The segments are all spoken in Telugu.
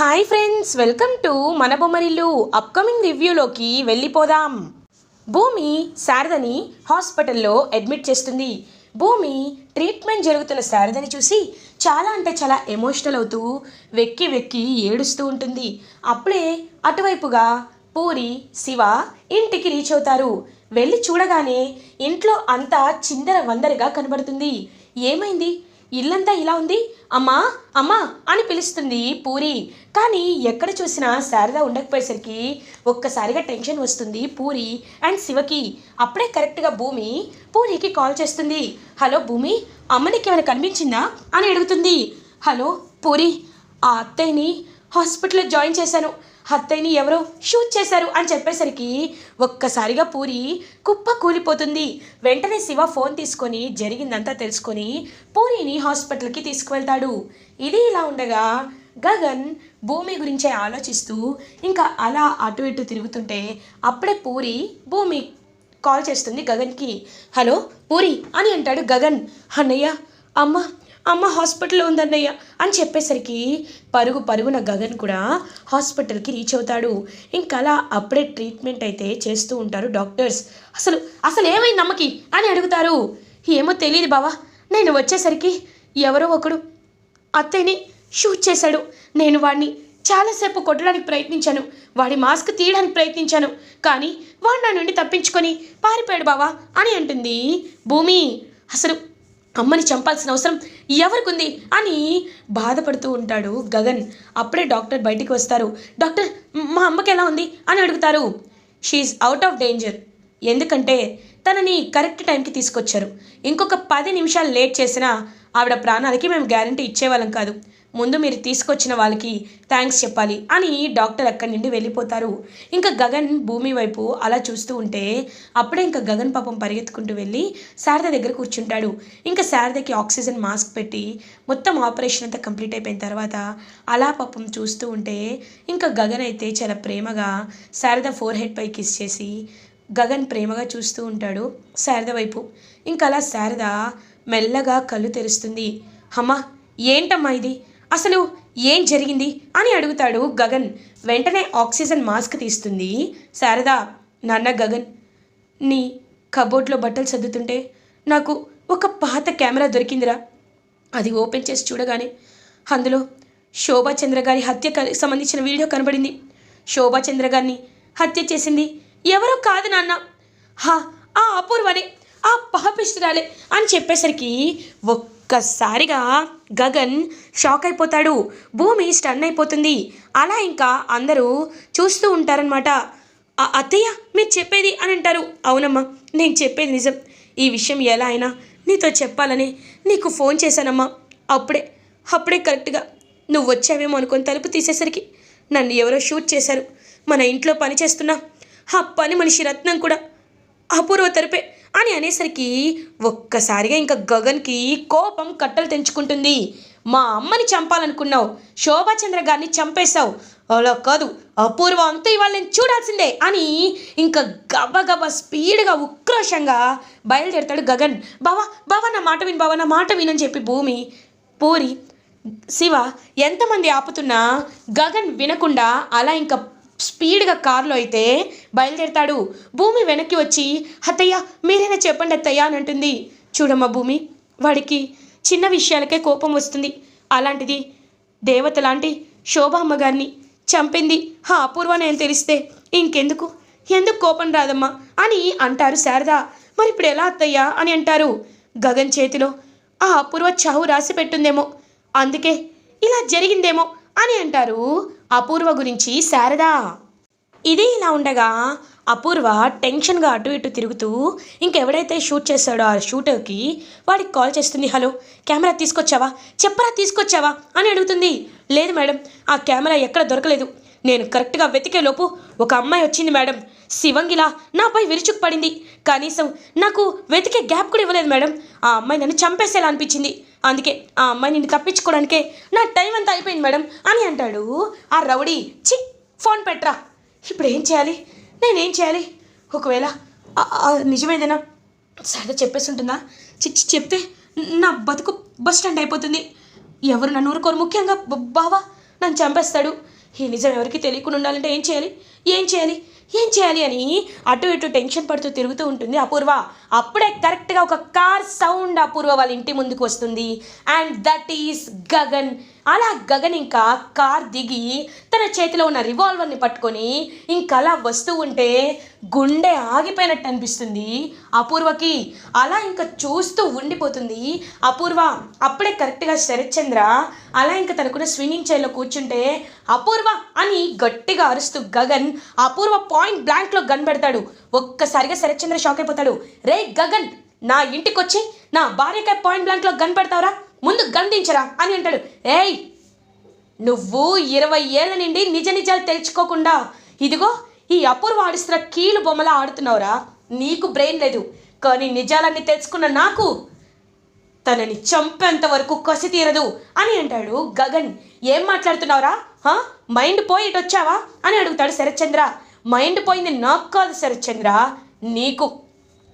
హాయ్ ఫ్రెండ్స్ వెల్కమ్ టు మన బొమ్మరిల్లు అప్కమింగ్ రివ్యూలోకి వెళ్ళిపోదాం. భూమి శారదని హాస్పిటల్లో అడ్మిట్ చేస్తుంది. భూమి ట్రీట్మెంట్ జరుగుతున్న శారదని చూసి చాలా అంటే చాలా ఎమోషనల్ అవుతూ వెక్కి వెక్కి ఏడుస్తూ ఉంటుంది. అప్పుడే అటువైపుగా పూరి శివ ఇంటికి రీచ్ అవుతారు. వెళ్ళి చూడగానే ఇంట్లో అంతా చిందర వందరగా కనబడుతుంది. ఏమైంది? ఇల్లంతా ఇలా ఉంది? అమ్మా అమ్మా అని పిలుస్తుంది పూరి. కానీ ఎక్కడ చూసినా శారద ఉండకపోయేసరికి ఒక్కసారిగా టెన్షన్ వస్తుంది పూరి అండ్ శివకి. అప్పుడే కరెక్ట్గా భూమి పూరికి కాల్ చేస్తుంది. హలో భూమి అమ్మనికి ఏమైనా కనిపించిందా? అని అడుగుతుంది. హలో పూరి ఆ అత్తయ్యని హాస్పిటల్లో జాయిన్ చేశాను. అత్తయ్యని ఎవరో షూట్ చేశారు అని చెప్పేసరికి ఒక్కసారిగా పూరి కుప్ప కూలిపోతుంది. వెంటనే శివ ఫోన్ తీసుకొని జరిగిందంతా తెలుసుకొని పూరిని హాస్పిటల్కి తీసుకువెళ్తాడు. ఇది ఇలా ఉండగా గగన్ భూమి గురించే ఆలోచిస్తూ ఇంకా అలా అటు ఇటు తిరుగుతుంటే అప్పుడే పూరి భూమి కాల్ చేస్తుంది గగన్కి. హలో పూరి అని అంటాడు గగన్. అన్నయ్య అమ్మ అమ్మ హాస్పిటల్లో ఉందన్నయ్య అని చెప్పేసరికి పరుగు పరుగున గగన్ కూడా హాస్పిటల్కి రీచ్ అవుతాడు. ఇంకా అలా అప్పుడే ట్రీట్మెంట్ అయితే చేస్తూ ఉంటారు డాక్టర్స్. అసలు అసలు ఏమైంది అమ్మకి అని అడుగుతారు. ఏమో తెలియదు బావా. నేను వచ్చేసరికి ఎవరో ఒకడు అత్తయ్యని షూట్ చేశాడు. నేను వాడిని చాలాసేపు కొట్టడానికి ప్రయత్నించాను. వాడి మాస్క్ తీయడానికి ప్రయత్నించాను. కానీ వాడు నా నుండి తప్పించుకొని పారిపోయాడు బావా అని అంటుంది భూమి. అసలు అమ్మని చంపాల్సిన అవసరం ఎవరికుంది అని బాధపడుతూ ఉంటాడు గగన్. అప్పుడే డాక్టర్ బయటికి వస్తారు. డాక్టర్ మా అమ్మకి ఎలా ఉంది? అని అడుగుతారు. షీఈ్ అవుట్ ఆఫ్ డేంజర్ ఎందుకంటే తనని కరెక్ట్ టైంకి తీసుకొచ్చారు. ఇంకొక పది నిమిషాలు లేట్ చేసినా ఆవిడ ప్రాణాలకి మేము గ్యారంటీ ఇచ్చేవాళ్ళం కాదు. ముందు మీరు తీసుకొచ్చిన వాళ్ళకి థ్యాంక్స్ చెప్పాలి అని డాక్టర్ అక్కడి నుండి వెళ్ళిపోతారు. ఇంకా గగన్ భూమి వైపు అలా చూస్తూ ఉంటే అప్పుడే ఇంకా గగన్ పాపం పరిగెత్తుకుంటూ వెళ్ళి శారద దగ్గర కూర్చుంటాడు. ఇంకా శారదకి ఆక్సిజన్ మాస్క్ పెట్టి మొత్తం ఆపరేషన్ అంతా కంప్లీట్ అయిపోయిన తర్వాత అలా పాపం చూస్తూ ఉంటే ఇంకా గగన్ అయితే చాలా ప్రేమగా శారద ఫోర్ హెడ్ పై కిస్ చేసి గగన్ ప్రేమగా చూస్తూ ఉంటాడు శారద వైపు. ఇంకా అలా శారద మెల్లగా కళ్ళు తెరుస్తుంది. అమ్మ ఏంటమ్మా ఇది? అసలు ఏం జరిగింది అని అడుగుతాడు గగన్. వెంటనే ఆక్సిజన్ మాస్క్ తీస్తుంది. శారదా నాన్న గగన్ నీ కబోర్డ్లో బట్టలు సర్దుతుంటే నాకు ఒక పాత కెమెరా దొరికిందిరా. అది ఓపెన్ చేసి చూడగానే అందులో శోభాచంద్ర గారి హత్య సంబంధించిన వీడియో కనబడింది. శోభాచంద్ర గారిని హత్య చేసింది ఎవరో కాదు నాన్న. హా ఆ అపూర్వనే ఆ పాపిష్టురాలే అని చెప్పేసరికి ఒక్కసారిగా గగన్ షాక్ అయిపోతాడు. భూమి స్టన్ అయిపోతుంది. అలా ఇంకా అందరూ చూస్తూ ఉంటారనమాట అత్తయ్య మీరు చెప్పేది అని అంటారు. అవునమ్మా నేను చెప్పేది నిజం. ఈ విషయం ఎలా అయినా నీతో చెప్పాలని నీకు ఫోన్ చేశానమ్మా. అప్పుడే అప్పుడే కరెక్ట్గా నువ్వు వచ్చావేమో అనుకొని తలుపు తీసేసరికి నన్ను ఎవరో షూట్ చేశారు. మన ఇంట్లో పని చేస్తున్నా ఆ పని మనిషి రత్నం కూడా అపూర్వ తరపే అని అనేసరికి ఒక్కసారిగా ఇంకా గగన్కి కోపం కట్టలు తెంచుకుంటుంది. మా అమ్మని చంపాలనుకున్నావు శోభాచంద్ర గారిని చంపేశావు. అలా కాదు అపూర్వ అంతా ఇవాళ నేను చూడాల్సిందే అని ఇంకా గబగబ స్పీడ్గా ఉక్రోషంగా బయలుదేరుతాడు గగన్. బావా బావా నా మాట విను బావా నా మాట వినని చెప్పి భూమి పూరి శివ ఎంతమంది ఆపుతున్నా గగన్ వినకుండా అలా ఇంకా స్పీడ్గా కారులో అయితే బయలుదేరుతాడు. భూమి వెనక్కి వచ్చి అత్తయ్య మీరైనా చెప్పండి అత్తయ్య అని అంటుంది. చూడమ్మా భూమి వాడికి చిన్న విషయాలకే కోపం వస్తుంది. అలాంటిది దేవత లాంటి శోభమ్మ గారిని చంపింది హా అపూర్వ నేను తెలిస్తే ఇంకెందుకు? ఎందుకు కోపం రాదమ్మా అని అంటారు శారద. మరి ఇప్పుడు ఎలా అత్తయ్యా అని అంటారు. గగన్ చేతిలో ఆ అపూర్వ చావు రాసి పెట్టుందేమో. అందుకే ఇలా జరిగిందేమో అని అంటారు అపూర్వ గురించి శారదా. ఇది ఇలా ఉండగా అపూర్వ టెన్షన్గా అటు ఇటు తిరుగుతూ ఇంకెవడైతే షూట్ చేస్తాడో ఆ షూటర్కి వాడికి కాల్ చేస్తుంది హలో కెమెరా తీసుకొచ్చావా? చెప్పరా తీసుకొచ్చావా? అని అడుగుతుంది. లేదు మేడం ఆ కెమెరా ఎక్కడ దొరకలేదు. నేను కరెక్ట్గా వెతికే లోపు ఒక అమ్మాయి వచ్చింది మేడం. శివంగిలా నాపై విరుచుకు పడింది. కనీసం నాకు వెతికే గ్యాప్ కూడా ఇవ్వలేదు మేడం. ఆ అమ్మాయి నన్ను చంపేసేలా అనిపించింది. అందుకే ఆ అమ్మాయి నిన్ను తప్పించుకోవడానికే నా టైం అంతా అయిపోయింది మేడం అని అంటాడు ఆ రౌడీ. చి ఫోన్ పెట్రా ఇప్పుడు ఏం చేయాలి? నేనేం చేయాలి? ఒకవేళ నిజమేదేనా సరే చెప్పేసి ఉంటుందా చిచ్చి చెప్తే నా బతుకు బస్ స్టాండ్ అయిపోతుంది. ఎవరు నన్ను ఊరుకోరు ముఖ్యంగా బావా. నన్ను చంపేస్తాడు. ఈ నిజం ఎవరికి తెలియకుండా ఉండాలంటే ఏం చేయాలి? ఏం చేయాలి? ఏం చేయాలి అని అటు ఇటు టెన్షన్ పడుతూ తిరుగుతూ ఉంటుంది అపూర్వ. అప్పుడే కరెక్ట్గా ఒక కార్ సౌండ్ అపూర్వ వాళ్ళ ఇంటి ముందుకు వస్తుంది. And that is Gagan. అలా గగన్ ఇంకా కార్ దిగి తన చేతిలో ఉన్న రివాల్వర్ని పట్టుకొని ఇంకా అలా వస్తూ ఉంటే గుండె ఆగిపోయినట్టు అనిపిస్తుంది. అపూర్వకి అలా ఇంకా చూస్తూ ఉండిపోతుంది. అపూర్వ అప్పుడే కరెక్ట్గా శరత్చంద్ర అలా ఇంకా తనకున్న స్విమ్మింగ్ చైర్లో కూర్చుంటే అపూర్వ అని గట్టిగా అరుస్తూ గగన్ అపూర్వ పాయింట్ బ్లాంక్లో గన్ పెడతాడు. ఒక్కసారిగా శరత్చంద్ర షాక్ అయిపోతాడు. రే గగన్ నా ఇంటికి వచ్చి నా భార్యకాయ పాయింట్ బ్లాంక్లో గన్ పెడతావురా? ముందు గంధించరా అని అంటాడు. ఏయ్ నువ్వు ఇరవై ఏళ్ళ నుండి నిజ నిజాలు తెలుసుకోకుండా ఇదిగో ఈ అపూర్వ ఆడిస్తున్న కీలు బొమ్మలా ఆడుతున్నావురా. నీకు బ్రెయిన్ లేదు కానీ నిజాలన్నీ తెలుసుకున్న నాకు తనని చంపేంత వరకు కసి తీరదు అని అంటాడు గగన్. ఏం మాట్లాడుతున్నావురా? హా? మైండ్ పోయి ఇటు వచ్చావా? అని అడుగుతాడు శరత్చంద్ర. మైండ్ పోయింది నాకు కాదు శరత్చంద్ర. నీకు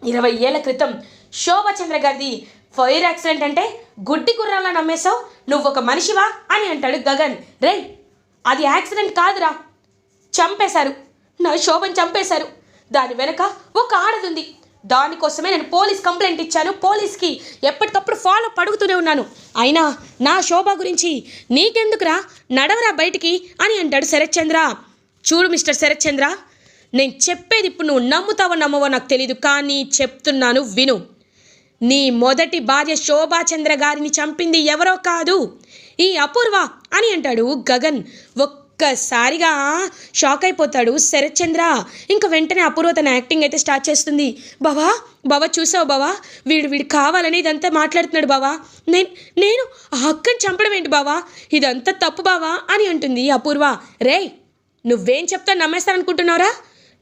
ఇరవై ఏళ్ళ క్రితం శోభచంద్ర గారిది ఫైర్ యాక్సిడెంట్ అంటే గుడ్డి గుర్రాలా నమ్మేశావు? నువ్వు ఒక మనిషివా? అని అంటాడు గగన్. రే అది యాక్సిడెంట్ కాదురా. చంపేశారు. నా శోభను చంపేశారు. దాని వెనక ఒక ఆడదుంది. దానికోసమే నేను పోలీస్ కంప్లైంట్ ఇచ్చాను పోలీస్కి. ఎప్పటికప్పుడు ఫాలో పడుగుతూనే ఉన్నాను. అయినా నా శోభ గురించి నీకెందుకురా? నడవరా బయటికి? అని అంటాడు శరత్చంద్ర. చూడు మిస్టర్ శరత్చంద్ర నేను చెప్పేది ఇప్పుడు నువ్వు నమ్ముతావో నమ్మవో నాకు తెలీదు కానీ చెప్తున్నాను విను. నీ మొదటి భార్య శోభాచంద్ర గారిని చంపింది ఎవరో కాదు. ఈ అపూర్వ అని అంటాడు గగన్. ఒక్కసారిగా షాక్ అయిపోతాడు శరత్చంద్ర. ఇంకా వెంటనే అపూర్వ తన యాక్టింగ్ అయితే స్టార్ట్ చేస్తుంది. బావా బావా చూసావు బావా? వీడు వీడు కావాలని ఇదంతా మాట్లాడుతున్నాడు బావా. నేను నేను ఆ అక్కని చంపడం ఏంటి బావా? ఇదంతా తప్పు బావా? అని అంటుంది అపూర్వ. రేయ్ నువ్వేం చెప్తా నమ్మేస్తాననుకుంటున్నారా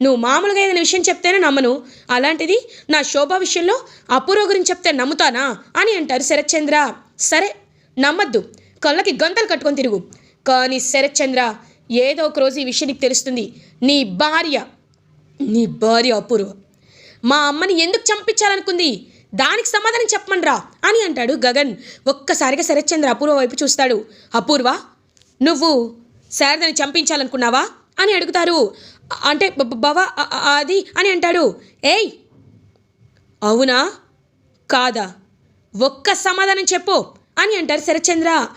నువ్వు మామూలుగా ఏదైనా విషయం చెప్తేనే నమ్మను. అలాంటిది నా శోభ విషయంలో అపూర్వ గురించి చెప్తే నమ్ముతానా? అని అంటారు శరత్చంద్ర. సరే నమ్మద్దు. కళ్ళకి గంతలు కట్టుకొని తిరుగు. కానీ శరత్చంద్ర ఏదో ఒక రోజు ఈ విషయం నీకు తెలుస్తుంది. నీ భార్య నీ భార్య అపూర్వ. మా అమ్మని ఎందుకు చంపించాలనుకుంది? దానికి సమాధానం చెప్పమనరా? అని అంటాడు గగన్. ఒక్కసారిగా శరత్చంద్ర అపూర్వ వైపు చూస్తాడు. అపూర్వ నువ్వు శారదని చంపించాలనుకున్నావా? అని అడుగుతారు. అంటే బ- బావా అది అని అంటాడు. ఏయ్! అవునా? కాదా? ఒక్క సమాధానం చెప్పు అని అంటారు శరత్చంద్ర.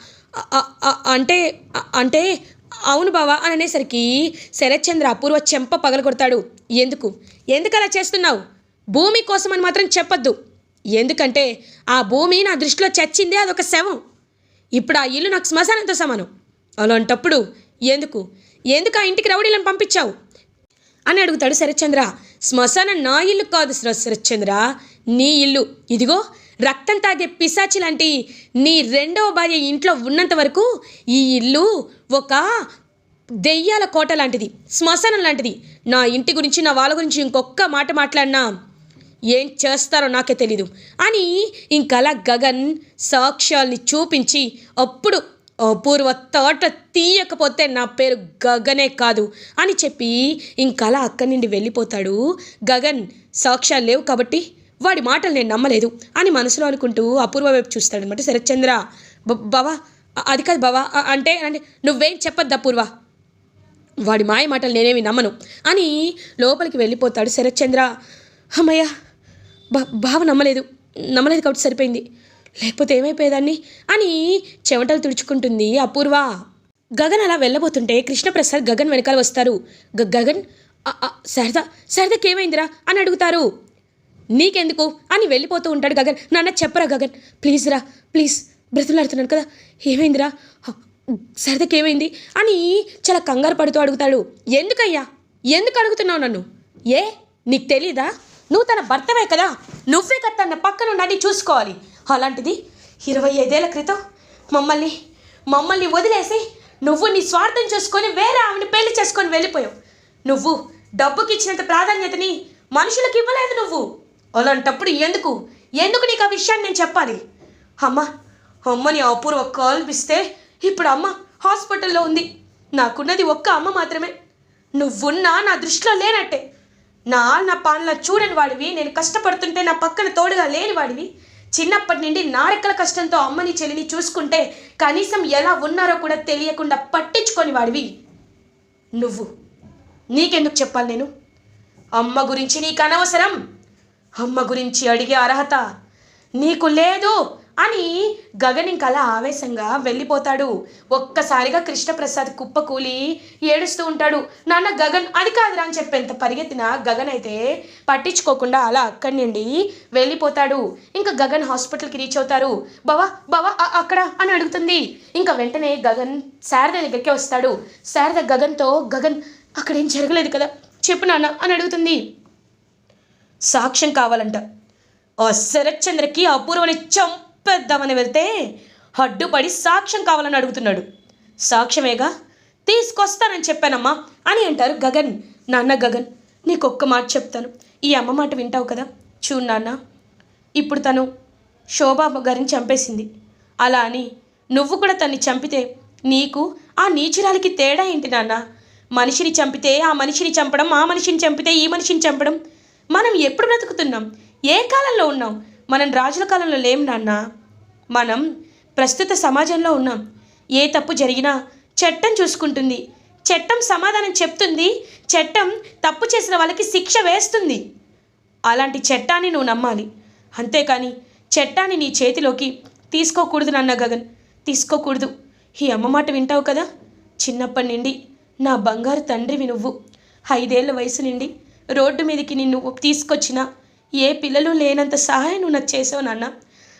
అంటే అంటే అవును బావా అని అనేసరికి శరత్చంద్ర అపూర్వ చెంప పగలగొడతాడు ఎందుకు? ఎందుకు అలా చేస్తున్నావు? భూమి కోసం అని మాత్రం చెప్పొద్దు. ఎందుకంటే ఆ భూమి నా దృష్టిలో చచ్చిందే అదొక శవం. ఇప్పుడు ఆ ఇల్లు నాకు శ్మశానంతో సమానం. అలాంటప్పుడు ఎందుకు? ఎందుకు ఆ ఇంటికి రౌడీలను పంపించావు? అని అడుగుతాడు శరత్చంద్ర. శ్మశానం నా ఇల్లు కాదు శరత్చంద్ర. నీ ఇల్లు. ఇదిగో రక్తం తాగే పిశాచి లాంటి నీ రెండవ భార్య ఇంట్లో ఉన్నంత వరకు ఈ ఇల్లు ఒక దెయ్యాల కోట లాంటిది శ్మశానం లాంటిది. నా ఇంటి గురించి నా వాళ్ళ గురించి ఇంకొక్క మాట మాట్లాడినా ఏం చేస్తారో నాకే తెలీదు. అని ఇంకలా గగన్ సాక్ష్యాల్ని చూపించి అప్పుడు అపూర్వ తోట తీయకపోతే నా పేరు గగనే కాదు అని చెప్పి ఇంకలా అక్కడి నుండి వెళ్ళిపోతాడు. గగన్ సాక్ష్యాలు లేవు కాబట్టి వాడి మాటలు నేను నమ్మలేదు అని మనసులో అనుకుంటూ అపూర్వ వైపు చూస్తాడనమాట శరత్చంద్ర బావా అది కాదు బావా అంటే అంటే నువ్వేం చెప్పొద్దు అపూర్వ. వాడి మాయ మాటలు నేనేమి నమ్మను అని లోపలికి వెళ్ళిపోతాడు. శరత్చంద్ర అమ్మయ్య బా బావ నమ్మలేదు. నమ్మలేదు కాబట్టి సరిపోయింది. లేకపోతే ఏమైపోయేదాన్ని? అని చెమటలు తుడుచుకుంటుంది అపూర్వ. గగన్ అలా వెళ్ళబోతుంటే కృష్ణప్రసాద్ గగన్ వెనకాల వస్తారు. "గ- గగన్? అ- అ, శారద శారదకి ఏమైందిరా అని అడుగుతారు. నీకెందుకు? అని వెళ్ళిపోతూ ఉంటాడు గగన్. నాన్న చెప్పరా గగన్? ప్లీజ్ రా ప్లీజ్. బ్రతులాడుతున్నాను కదా. ఏమైందిరా? హ, ఏమైంది అని చాలా కంగారు పడుతూ అడుగుతాడు. ఎందుకయ్యా? ఎందుకు అడుగుతున్నావు నన్ను? ఏ నీకు తెలీదా? నువ్వు తన భర్తవే కదా. నువ్వే కదా తన పక్కన ఉండి చూసుకోవాలి. అలాంటిది ఇరవై ఐదేళ్ళ క్రితం మమ్మల్ని మమ్మల్ని వదిలేసి నువ్వు నీ స్వార్థం చేసుకొని వేరే ఆమెను పెళ్ళి చేసుకొని వెళ్ళిపోయావు. నువ్వు డబ్బుకి ఇచ్చినంత ప్రాధాన్యతని మనుషులకు ఇవ్వలేదు నువ్వు. అలాంటప్పుడు ఎందుకు? ఎందుకు నీకు ఆ విషయాన్ని నేను చెప్పాలి? అమ్మ అమ్మని అపూర్వ కాల్పిస్తే ఇప్పుడు అమ్మ హాస్పిటల్లో ఉంది. నాకున్నది ఒక్క అమ్మ మాత్రమే. నువ్వున్నా నా దృష్టిలో లేనట్టే. నా నా పాలన చూడని వాడివి నేను కష్టపడుతుంటే నా పక్కన తోడుగా లేని వాడివి. చిన్నప్పటి నుండి నారెక్కల కష్టంతో అమ్మని చెల్లిని చూసుకుంటే కనీసం ఎలా ఉన్నారో కూడా తెలియకుండా పట్టించుకొని వాడివి. నువ్వు. నీకెందుకు చెప్పాలి నేను? అమ్మ గురించి నీకు అనవసరం. అమ్మ గురించి అడిగే అర్హత నీకు లేదు. అని గగన్ ఇంకలా ఆవేశంగా వెళ్ళిపోతాడు. ఒక్కసారిగా కృష్ణప్రసాద్ కుప్పకూలి ఏడుస్తూ ఉంటాడు. నాన్న గగన్ అది కాదురా అని చెప్పేంత పరిగెత్తిన గగన్ అయితే పట్టించుకోకుండా అలా అక్కడి నుండి వెళ్ళిపోతాడు. ఇంకా గగన్ హాస్పిటల్కి రీచ్ అవుతారు. బావా బావా అక్కడ అని అడుగుతుంది. ఇంకా వెంటనే గగన్ శారద దగ్గరికి వస్తాడు. శారద గగన్తో గగన్ అక్కడ ఏం జరగలేదు కదా చెప్పు నాన్న అని అడుగుతుంది. సాక్ష్యం కావాలంట. ఆ శరత్చంద్రకి అపూర్వని చంపేద్దామని వెళ్తే అడ్డుపడి సాక్ష్యం కావాలని అడుగుతున్నాడు. సాక్ష్యమేగా? తీసుకొస్తానని చెప్పానమ్మా అని అంటారు గగన్. నాన్న గగన్ నీకు ఒక్క మాట చెప్తాను. ఈ అమ్మ మాట వింటావు కదా? చూడు నాన్న ఇప్పుడు తను శోభా గారిని చంపేసింది. అలా అని నువ్వు కూడా తన్ని చంపితే నీకు ఆ నీచురాలికి తేడా ఏంటి నాన్న? మనిషిని చంపితే ఆ మనిషిని చంపడం ఆ మనిషిని చంపితే ఈ మనిషిని చంపడం మనం ఎప్పుడు బ్రతుకుతున్నాం? ఏ కాలంలో ఉన్నాం? మనం రాజుల కాలంలో లేం నాన్న. మనం ప్రస్తుత సమాజంలో ఉన్నాం. ఏ తప్పు జరిగినా చట్టం చూసుకుంటుంది. చట్టం సమాధానం చెప్తుంది. చట్టం తప్పు చేసిన వాళ్ళకి శిక్ష వేస్తుంది. అలాంటి చట్టాన్ని నువ్వు నమ్మాలి. అంతేకాని చట్టాన్ని నీ చేతిలోకి తీసుకోకూడదు నాన్న గగన్. తీసుకోకూడదు. ఈ అమ్మ మాట వింటావు కదా? చిన్నప్పటి నుండి నా బంగారు తండ్రివి నువ్వు. ఐదేళ్ళ వయసు నుండి రోడ్డు మీదకి నిన్ను తీసుకొచ్చిన ఏ పిల్లలు లేనంత సహాయం నువ్వు నాకు చేసావు నాన్న.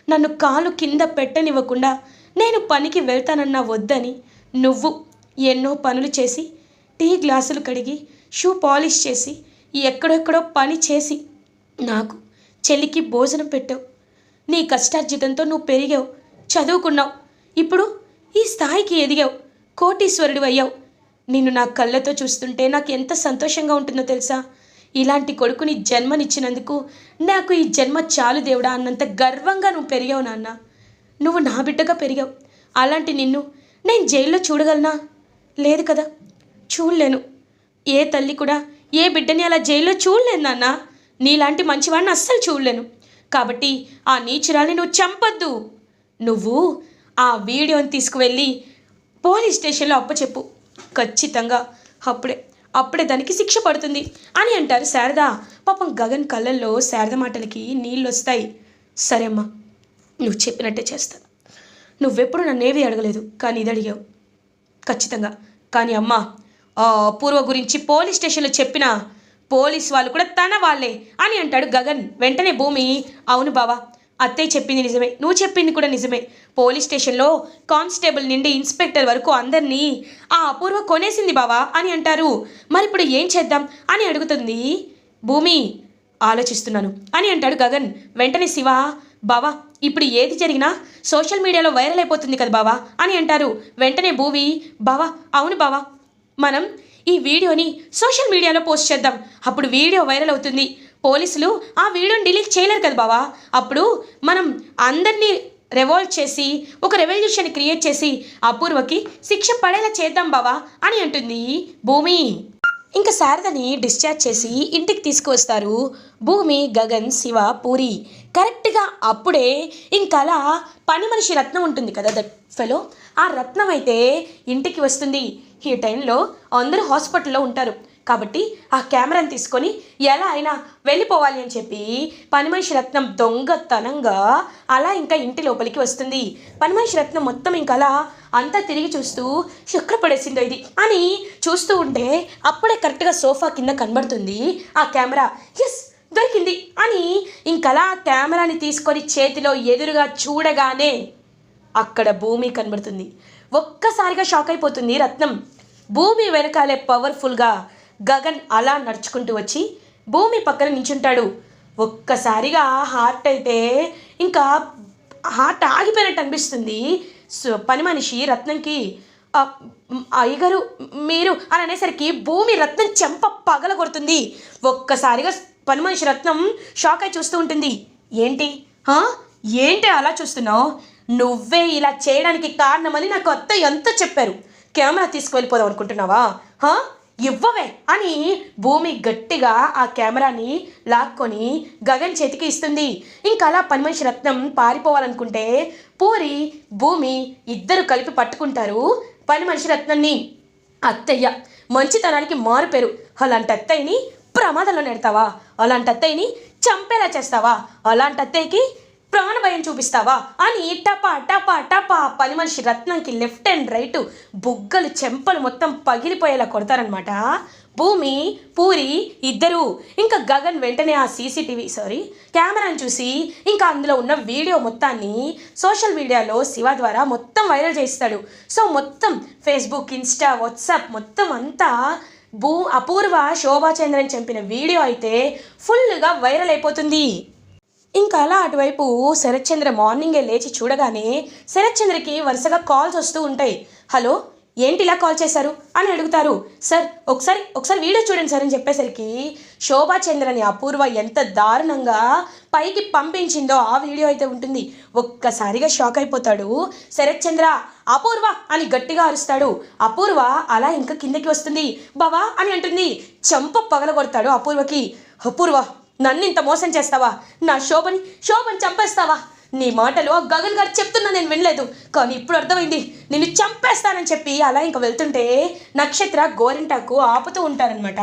నన్ను కాలు కింద పెట్టనివ్వకుండా నేను పనికి వెళ్తానన్నా వద్దని నువ్వు ఎన్నో పనులు చేసి టీ గ్లాసులు కడిగి షూ పాలిష్ చేసి ఎక్కడెక్కడో పని చేసి నాకు చెల్లికి భోజనం పెట్టావు. నీ కష్టార్జితంతో నువ్వు పెరిగావు చదువుకున్నావు. ఇప్పుడు ఈ స్థాయికి ఎదిగావు కోటీశ్వరుడు అయ్యావు నిన్ను నా కళ్ళతో చూస్తుంటే నాకు ఎంత సంతోషంగా ఉంటుందో తెలుసా? ఇలాంటి కొడుకుని జన్మనిచ్చినందుకు నాకు ఈ జన్మ చాలు దేవుడా అన్నంత గర్వంగా నువ్వు పెరిగావు నాన్న. నువ్వు నా బిడ్డగా పెరిగావు. అలాంటి నిన్ను నేను జైల్లో చూడగలనా? లేదు కదా. చూడలేను. ఏ తల్లి కూడా ఏ బిడ్డని అలా జైల్లో చూడలేను నాన్న. నీలాంటి మంచివాడిని అస్సలు చూడలేను. కాబట్టి ఆ నీచురాల్ని నువ్వు చంపొద్దు. నువ్వు ఆ వీడియోని తీసుకువెళ్ళి పోలీస్ స్టేషన్లో అప్పచెప్పు. ఖచ్చితంగా అప్పుడే. అప్పుడే దానికి శిక్ష పడుతుంది అని అంటారు శారద. పాపం గగన్ కళ్ళల్లో శారద మాటలకి నీళ్ళు వస్తాయి. సరే అమ్మా నువ్వు చెప్పినట్టే చేస్తాను నువ్వెప్పుడు నన్నేవి అడగలేదు కానీ ఇది అడిగావు. ఖచ్చితంగా. కానీ అమ్మా ఆ గురించి పోలీస్ స్టేషన్లో చెప్పిన పోలీస్ వాళ్ళు కూడా తన వాళ్ళే అని అంటాడు గగన్. వెంటనే భూమి అవును బావా అత్తయ్య చెప్పింది నిజమే నువ్వు చెప్పింది కూడా నిజమే. పోలీస్ స్టేషన్లో కానిస్టేబుల్ నుండి ఇన్స్పెక్టర్ వరకు అందరినీ ఆ అపూర్వ కొనేసింది బావా అని అంటారు. మరి ఇప్పుడు ఏం చేద్దాం అని అడుగుతుంది. భూమి ఆలోచిస్తున్నాను అని అంటాడు గగన్. వెంటనే శివ బావా ఇప్పుడు ఏది జరిగినా సోషల్ మీడియాలో వైరల్ అయిపోతుంది కదా బావా అని అంటారు. వెంటనే భూవి బావా అవును బావా మనం ఈ వీడియోని సోషల్ మీడియాలో పోస్ట్ చేద్దాం. అప్పుడు వీడియో వైరల్ అవుతుంది. పోలీసులు ఆ వీడియోని డిలీట్ చేయలేరు కదా బావా. అప్పుడు మనం అందరినీ రెవాల్వ్ చేసి ఒక రెవల్యూషన్ క్రియేట్ చేసి అపూర్వకి శిక్ష పడేలా చేద్దాం బావా అని అంటుంది భూమి. ఇంకా శారదని డిశ్చార్జ్ చేసి ఇంటికి తీసుకువస్తారు. భూమి గగన్ శివ పూరి. కరెక్ట్గా అప్పుడే ఇంకలా పని మనిషి రత్నం ఉంటుంది కదా దట్ ఫెలో ఆ రత్నం అయితే ఇంటికి వస్తుంది. ఈ టైంలో అందరూ హాస్పిటల్లో ఉంటారు. కాబట్టి ఆ కెమెరాని తీసుకొని ఎలా అయినా వెళ్ళిపోవాలి అని చెప్పి పని మనిషి రత్నం దొంగతనంగా అలా ఇంకా ఇంటి లోపలికి వస్తుంది. పని మనిషి రత్నం మొత్తం ఇంకా అలా అంతా తిరిగి చూస్తూ శుక్ర పడేసిందో ఇది అని చూస్తూ ఉంటే అప్పుడే కరెక్ట్గా సోఫా కింద కనబడుతుంది. ఆ కెమెరా ఎస్ దొరికింది అని ఇంకలా కెమెరాని తీసుకొని చేతిలో ఎదురుగా చూడగానే అక్కడ భూమి కనబడుతుంది. ఒక్కసారిగా షాక్ అయిపోతుంది రత్నం. భూమి వెనకాలే పవర్ఫుల్గా గగన్ అలా నడుచుకుంటూ వచ్చి భూమి పక్కన నించుంటాడు. ఒక్కసారిగా హార్ట్ అయితే ఇంకా హార్ట్ ఆగిపోయినట్టు అనిపిస్తుంది. సో పని మనిషి రత్నంకి అయ్యగారు మీరు అని అనేసరికి భూమి రత్నం చెంప పగల కొడుతుంది. ఒక్కసారిగా పని మనిషి రత్నం షాక్ అయి చూస్తూ ఉంటుంది. ఏంటి? హా? ఏంటి అలా చూస్తున్నావు? నువ్వే ఇలా చేయడానికి కారణమని నాకు అత్త ఎంత చెప్పారు. కెమెరా తీసుకువెళ్ళిపోదాం అనుకుంటున్నావా? హా? ఇవ్వవే అని భూమి గట్టిగా ఆ కెమెరాని లాక్కొని గగన్ చేతికి ఇస్తుంది. ఇంకా అలా పని మనిషి రత్నం పారిపోవాలనుకుంటే పూరి భూమి ఇద్దరు కలిపి పట్టుకుంటారు పని మనిషి రత్నాన్ని. అత్తయ్య మంచితనానికి మారుపేరు. అలాంటి అత్తయ్యని ప్రమాదంలో నెడతావా? అలాంటి అత్తయ్యని చంపేలా చేస్తావా? అలాంటి అత్తయ్యకి ప్రాణభయం చూపిస్తావా? అని టపా టపా టపా పని మనిషి రత్నంకి లెఫ్ట్ అండ్ రైట్ బుగ్గలు చెంపలు మొత్తం పగిలిపోయేలా కొడతారనమాట భూమి పూరి ఇద్దరు ఇంకా గగన్ వెంటనే ఆ సీసీటీవీ సారీ కెమెరాని చూసి ఇంకా అందులో ఉన్న వీడియో మొత్తాన్ని సోషల్ మీడియాలో శివ ద్వారా మొత్తం వైరల్ చేస్తాడు సో మొత్తం ఫేస్బుక్ ఇన్స్టా వాట్సాప్ మొత్తం అంతా భూ అపూర్వ శోభాచంద్రన్ చంపిన వీడియో అయితే ఫుల్గా వైరల్ అయిపోతుంది. ఇంకా అలా అటువైపు శరత్చంద్ర మార్నింగే లేచి చూడగానే శరత్చంద్రకి వరుసగా కాల్స్ వస్తూ ఉంటాయి. హలో ఏంటి ఇలా కాల్ చేశారు? అని అడుగుతారు. సార్ ఒకసారి ఒకసారి వీడియో చూడండి సార్ అని చెప్పేసరికి శోభాచంద్రని అపూర్వ ఎంత దారుణంగా పైకి పంపించిందో ఆ వీడియో అయితే ఉంటుంది. ఒక్కసారిగా షాక్ అయిపోతాడు శరత్చంద్ర. అపూర్వ అని గట్టిగా అరుస్తాడు. అపూర్వ అలా ఇంకా కిందకి వస్తుంది. బావా అని అంటుంది. చెంప పగలగొడతాడు అపూర్వకి. అపూర్వ నన్ను ఇంత మోసం చేస్తావా? నా శోభని శోభని చంపేస్తావా? నీ మాటలు ఆ గగన్ గారు చెప్తున్నా నేను వినలేదు. కానీ ఇప్పుడు అర్థమైంది. నిన్ను చంపేస్తానని చెప్పి అలా ఇంకా వెళ్తుంటే నక్షత్ర గోరింటాకు ఆపుతూ ఉంటారనమాట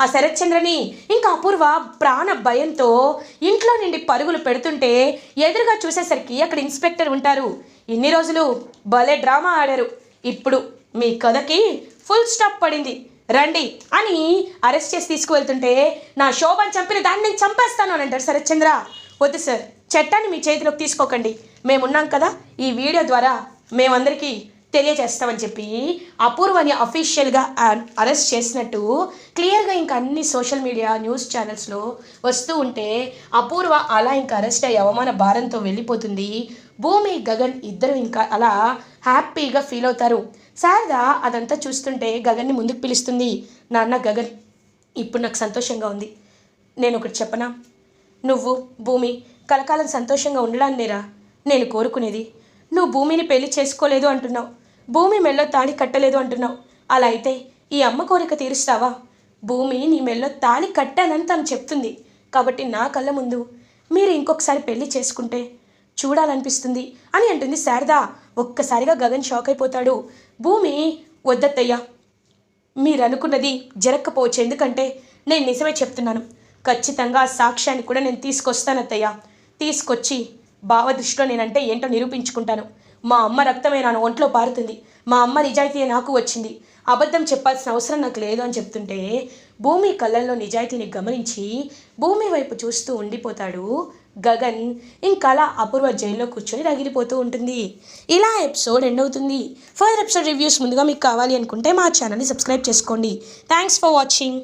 ఆ శరత్చంద్రని ఇంకా అపూర్వ ప్రాణ భయంతో ఇంట్లో నుండి పరుగులు పెడుతుంటే ఎదురుగా చూసేసరికి అక్కడ ఇన్స్పెక్టర్ ఉంటారు. ఇన్ని రోజులు భలే డ్రామా ఆడారు. ఇప్పుడు మీ కథకి ఫుల్ స్టాప్ పడింది. రండి అని అరెస్ట్ చేసి తీసుకువెళ్తుంటే నా శోభను చంపిన దాన్ని నేను చంపేస్తాను అని అంటారు శరత్చంద్ర వద్దు సార్. చట్టాన్ని మీ చేతిలోకి తీసుకోకండి. మేమున్నాం కదా ఈ వీడియో ద్వారా మేమందరికీ తెలియజేస్తామని చెప్పి అపూర్వని అఫీషియల్గా అరెస్ట్ చేసినట్టు క్లియర్గా ఇంకా అన్ని సోషల్ మీడియా న్యూస్ ఛానల్స్లో వస్తూ ఉంటే అపూర్వ అలా ఇంకా అరెస్ట్ అయ్యి అవమాన భారంతో వెళ్ళిపోతుంది. భూమి గగన్ ఇద్దరు ఇంకా అలా హ్యాపీగా ఫీల్ అవుతారు. శారద అదంతా చూస్తుంటే గగన్ని ముందుకు పిలుస్తుంది. నాన్న గగన్ ఇప్పుడు నాకు సంతోషంగా ఉంది. నేను ఒకటి చెప్పనా? నువ్వు భూమి కలకాలం సంతోషంగా ఉండడాన్నేరా నేను కోరుకునేది నువ్వు భూమిని పెళ్ళి చేసుకోలేదు అంటున్నావు. భూమి మెల్లో తాళి కట్టలేదు అంటున్నావు. అలా అయితే ఈ అమ్మ కోరిక తీరుస్తావా? భూమి నీ మెల్లో తాళి కట్టానని తను చెప్తుంది. కాబట్టి నా కళ్ళ ముందు మీరు ఇంకొకసారి పెళ్ళి చేసుకుంటే చూడాలనిపిస్తుంది అని అంటుంది శారద. ఒక్కసారిగా గగన్ షాక్ అయిపోతాడు. భూమి వద్దత్తయ్యా మీరు అనుకున్నది జరగకపోవచ్చు ఎందుకంటే నేను నిజమే చెప్తున్నాను. ఖచ్చితంగా ఆ సాక్ష్యాన్ని కూడా నేను తీసుకొస్తాను అత్తయ్య తీసుకొచ్చి భావదృష్టిలో నేనంటే ఏంటో నిరూపించుకుంటాను. మా అమ్మ రక్తమే నా ఒంట్లో పారుతుంది. మా అమ్మ నిజాయితీ నాకు వచ్చింది. అబద్ధం చెప్పాల్సిన అవసరం నాకు లేదు అని చెప్తుంటే భూమి కళ్ళల్లో నిజాయితీని గమనించి భూమి వైపు చూస్తూ ఉండిపోతాడు. గగన్ ఇంకలా అపూర్వ జైల్లో కూర్చొని రగిలిపోతూ ఉంటుంది. ఇలా ఎపిసోడ్ ఎండ్ అవుతుంది. ఫర్దర్ ఎపిసోడ్ రివ్యూస్ ముందుగా మీకు కావాలి అనుకుంటే మా ఛానల్ని సబ్స్క్రైబ్ చేసుకోండి. Thanks for watching.